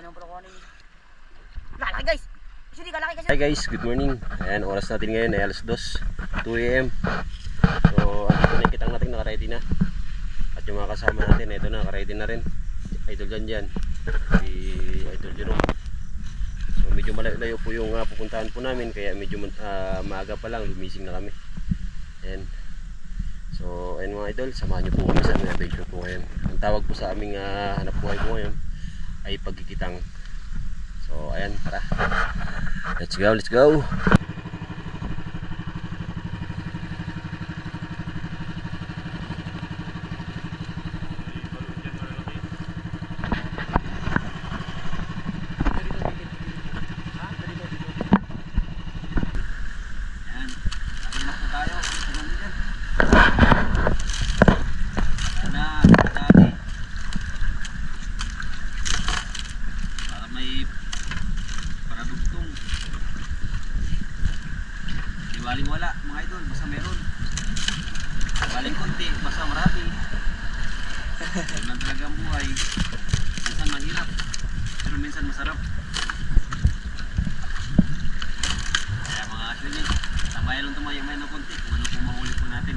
Kaya nang palakuanin. Lalaki guys! Hi guys, good morning. Ayan, oras natin ngayon ay alas 2, 2 a.m. So, andito na yung kitang natin, nakaready na. At yung mga kasama natin, ito na, nakaready na rin. Idol dyan dyan. Si Idol Jerome. So, medyo malayo po yung uh, pupuntahan po namin, kaya medyo ah, maaga pa lang, lumising na kami. Ayan. So, ayun mga idol, samahan niyo po kami sa aming adventure po ngayon. Ang tawag po sa aming ah, hanap buhay po ngayon ay pagkikitang. So, ayan, tara. Let's go, let's go. Yan. Ayun na po tayo. Tugon dyan. Sana, dati. Para may paradugtong. Di baling wala, mga idol. Basta meron. Baling konti, basta marami. Lang talaga ang buhay. Minsan mahirap. Pero minsan masarap. Kaya mga kasyunin, tabayan lang tumayo-mayo ng konti kung ano pong mahuli po natin.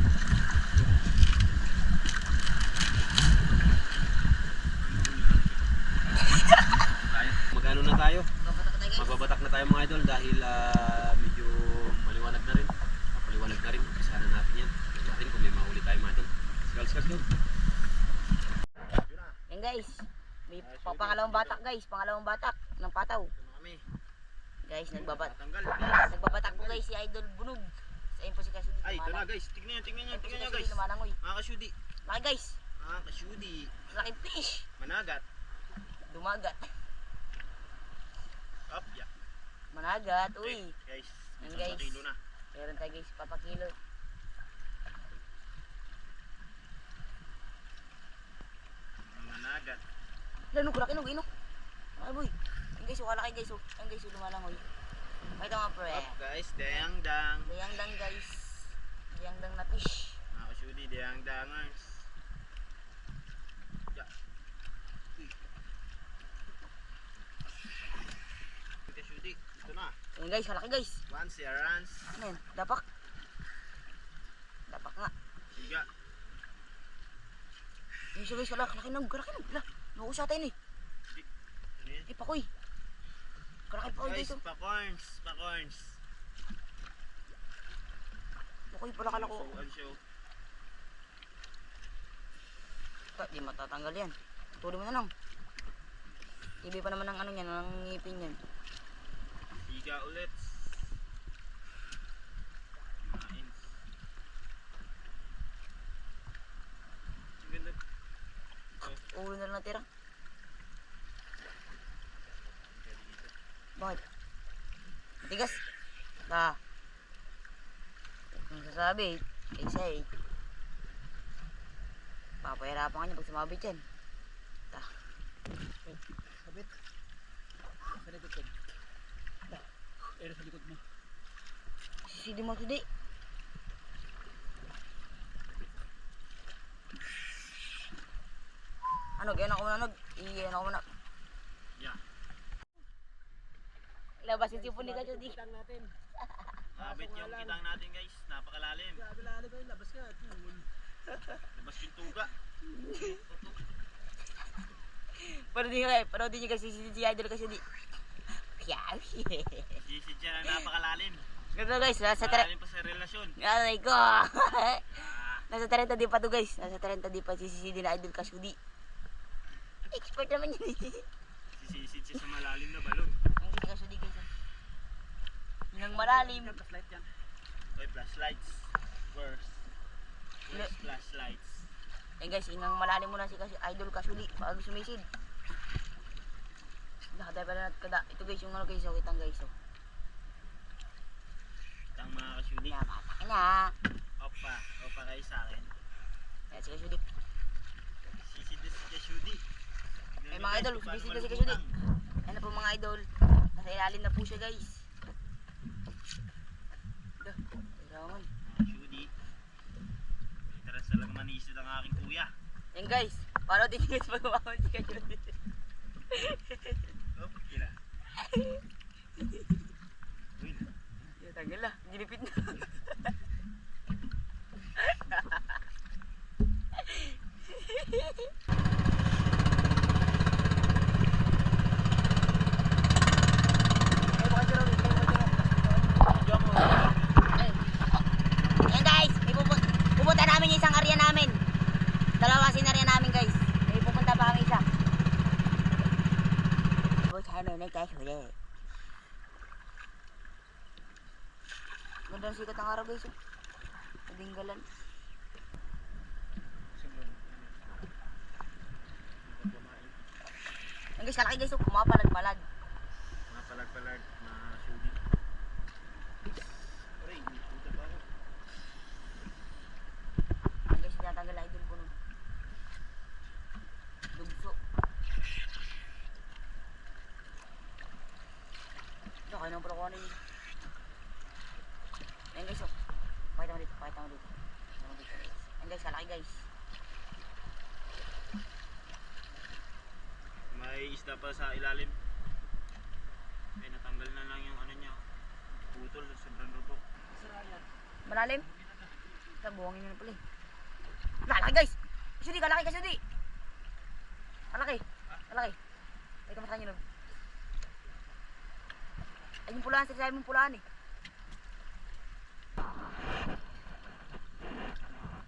Magano na tayo? Magbabatak na tayo mga idol dahil ah, medyo maliwanag na rin. Maliwanag na rin. Umpisa na natin yan. Tignan natin kung may mahuli tayo mga idol. Let's go, let's go, let's go. Yan guys, may pa- pangalawang batak guys, pangalawang batak ng pataw. Guys, nagbabat nagbabatak po guys si Idol Bunog. Sa inyo po si Kasudi. Ay, ito na guys. Tingnan nyo, tingnan si tingnan Kasudi, guys. Mga kasyudi. Laki guys, Mga kasyudi. laking fish. Managat. Dumagat. Up, yeah. Managat, uy. Guys, Yan, guys. kilo na. Meron tayo guys, papakilo. Managat. Lalo, kulaki no, ino. Ay boy. Yan guys, wala kayo guys, oh. Yan guys, lumalangoy. Pakita mga pre. Up guys, dayang dang. Dayang dang guys. Dayang dang na fish. Mga kasyudi, dayang dangers. Yeah. Uy. Kasyudi, ito na. Yan guys, malaki guys. Once, yarans. Ano yan? Dapak. Dapak nga. Siga. Yung siya guys, wala, kalaki ng, kalaki ng, wala. Naku sa atin eh. Ano? Eh, pakoy. Kalaki pakoy oh. pacorns, pacorns. Pakoy pala kala ko. So, show. Ta, di matatanggal yan. Tuloy mo na lang. Ibi pa naman ng ano yan, ng ngipin yan. Siga ulit. Kain. Ang ganda. Ulo na lang natira. Bakit? Tigas. Ta. Ang sasabi, isa eh. Papahirapan ka niya pag sumabit yan. Ta. Sabit. Sa likod ko. Ero sa likod mo. Sisidi mo sudi. Ano, gano'n ako muna, ano, iyan ako muna. Yeah. Labasin si Puni ka, Jody. Kitang natin. Kabit yung kitang natin guys. Napakalalim. Grabe lalo kayo. Labas ka. Labas yung tuga. Pero di nga, pero di nyo kasi si si Idol kasi di. Kaya, Sisid siya na napakalalim. Ganito guys, nasa tre... Malalim pa sa relasyon. Aray ko! Ah, nasa 30 di pa to guys. Nasa 30 di pa si CCD na Idol Kasudi. Expert naman yun eh. sisisid siya sa malalim na balon. Ang hindi Kasudi guys. ah. Yun ang malalim. Flashlight yan. Oy, flashlights. Where's Le- flashlights? Eh guys, yun ang malalim muna si kasi Idol Kasudi. Pag sumisid. Nakatay pala natin kada. Ito guys, yung ano guys, oh, kitang guys. Oh. Kitang mga kasyudi. Kaya bata ka na. Opa. Opa kayo sa akin. Kaya si Kasudi. Sisid na si kasyudi. Eh mga idol, sumisid na si Kasudi. Ano po mga idol? Nasa ilalim na po siya guys. Dah, kailangan. Mga kasyudi. Interes talaga manisod ang aking kuya. Yan guys, Paano din guys pag si Kajudi? Yung tagal ah, ginipit na. Ayan guys, may pupu- pupunta namin yung isang area namin. Dalawa sin area namin guys. May pupunta pa kami isa. Boy, kaya may nagkasuli. Ganda ng sikat ng araw guys. oh. Nadinggalan. Yan guys, kalaki guys. oh. Kumapalag-palag. Mga palag-palag na sudi. Aray, puta ako. Yan guys, tinatanggal na idol ko nun. Dugso. Ito, kayo naman pala kuha ninyo. Yan guys, oh. Pakita mo dito, pakita mo dito. Guys. Yan guys, kalaki guys. May isda pa sa ilalim. Eh, natanggal na lang yung ano niya. Putol, sobrang rutok. Malalim. Ito, buhangin nyo na pala eh. Kalaki guys! Kasudi, kalaki, kasudi! Kalaki, kalaki. Pakita mo sa kanya, Lord. Ay, yung pulaan, sa mong pulaan eh.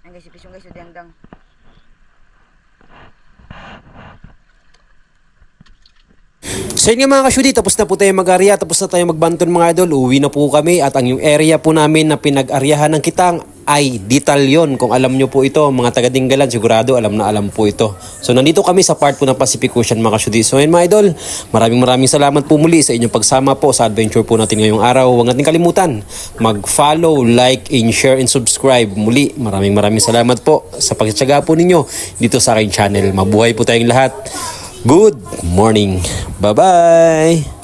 Yan guys, ipis yung guys, yung dang So yun nga mga kasyudi, tapos na po tayo mag-area, tapos na tayo magbanton mga idol, uwi na po kami at ang yung area po namin na pinag-aryahan ng kitang ay detalyon. Kung alam nyo po ito, mga taga-dinggalan, sigurado alam na alam po ito. So nandito kami sa part po ng Pacific Ocean mga kasyudi. So yun mga idol, maraming maraming salamat po muli sa inyong pagsama po sa adventure po natin ngayong araw. Huwag natin kalimutan, mag-follow, like, and share, and subscribe. Muli, maraming maraming salamat po sa pagtsatsaga po ninyo dito sa aking channel. Mabuhay po tayong lahat. Good morning. Bye-bye.